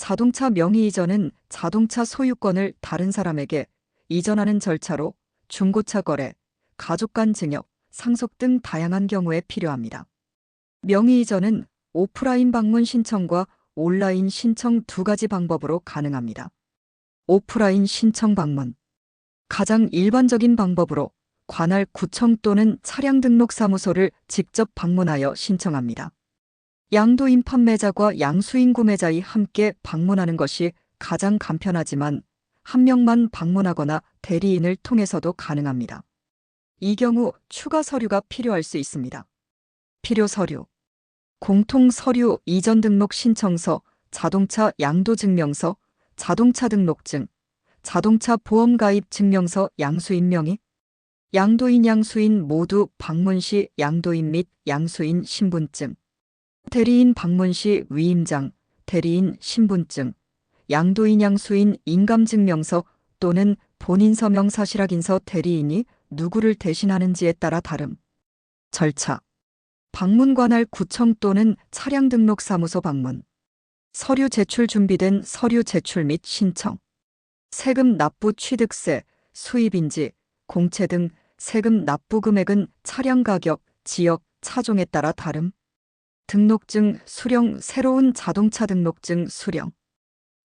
자동차 명의 이전은 자동차 소유권을 다른 사람에게 이전하는 절차로 중고차 거래, 가족 간 증여, 상속 등 다양한 경우에 필요합니다. 명의 이전은 오프라인 방문 신청과 온라인 신청 두 가지 방법으로 가능합니다. 오프라인 신청 방문. 가장 일반적인 방법으로 관할 구청 또는 차량 등록 사무소를 직접 방문하여 신청합니다. 양도인 판매자과 양수인 구매자이 함께 방문하는 것이 가장 간편하지만 한 명만 방문하거나 대리인을 통해서도 가능합니다. 이 경우 추가 서류가 필요할 수 있습니다. 필요 서류. 공통 서류 이전 등록 신청서, 자동차 양도 증명서, 자동차 등록증, 자동차 보험 가입 증명서 양수인 명의, 양도인 양수인 모두 방문 시 양도인 및 양수인 신분증, 대리인 방문 시 위임장, 대리인 신분증, 양도인 양수인 인감증명서 또는 본인 서명 사실확인서 대리인이 누구를 대신하는지에 따라 다름. 절차. 방문 관할 구청 또는 차량 등록 사무소 방문. 서류 제출 준비된 서류 제출 및 신청. 세금 납부 취득세, 수입인지, 공채 등 세금 납부 금액은 차량 가격, 지역, 차종에 따라 다름. 등록증 수령 새로운 자동차 등록증 수령.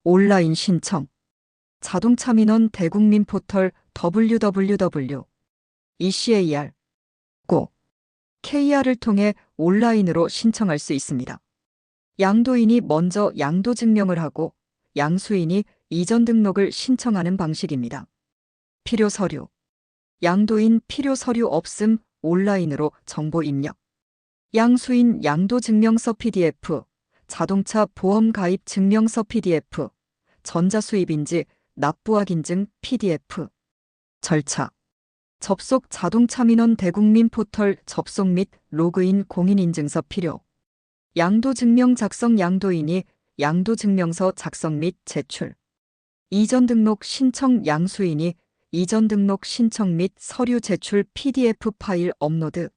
온라인 신청. 자동차 민원 대국민 포털 www. ECAR. 고. KR을 통해 온라인으로 신청할 수 있습니다. 양도인이 먼저 양도 증명을 하고 양수인이 이전 등록을 신청하는 방식입니다. 필요 서류. 양도인 필요 서류 없음 온라인으로 정보 입력. 양수인 양도 증명서 PDF, 자동차 보험 가입 증명서 PDF, 전자수입인지 납부 확인증 PDF. 절차. 접속 자동차 민원 대국민 포털 접속 및 로그인 공인인증서 필요. 양도증명 작성 양도인이 양도증명서 작성 및 제출. 이전 등록 신청 양수인이 이전 등록 신청 및 서류 제출 PDF 파일 업로드.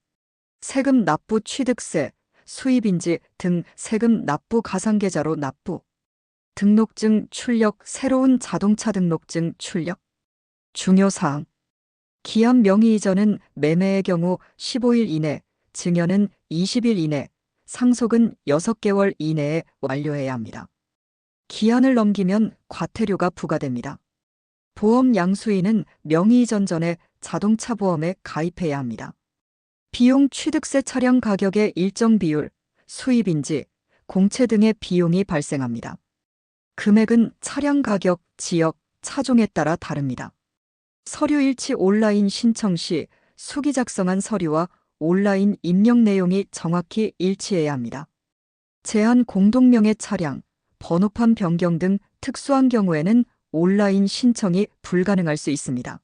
세금 납부 취득세, 수입인지 등 세금 납부 가상계좌로 납부. 등록증 출력 새로운 자동차 등록증 출력. 중요사항. 기한 명의 이전은 매매의 경우 15일 이내, 증여는 20일 이내, 상속은 6개월 이내에 완료해야 합니다. 기한을 넘기면 과태료가 부과됩니다. 보험 양수인은 명의 이전 전에 자동차 보험에 가입해야 합니다. 비용 취득세 차량 가격의 일정 비율, 수입인지, 공채 등의 비용이 발생합니다. 금액은 차량 가격, 지역, 차종에 따라 다릅니다. 서류 일치 온라인 신청 시 수기 작성한 서류와 온라인 입력 내용이 정확히 일치해야 합니다. 제한 공동명의 차량, 번호판 변경 등 특수한 경우에는 온라인 신청이 불가능할 수 있습니다.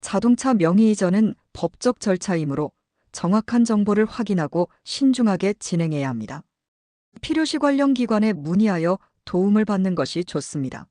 자동차 명의 이전은 법적 절차이므로 정확한 정보를 확인하고 신중하게 진행해야 합니다. 필요시 관련 기관에 문의하여 도움을 받는 것이 좋습니다.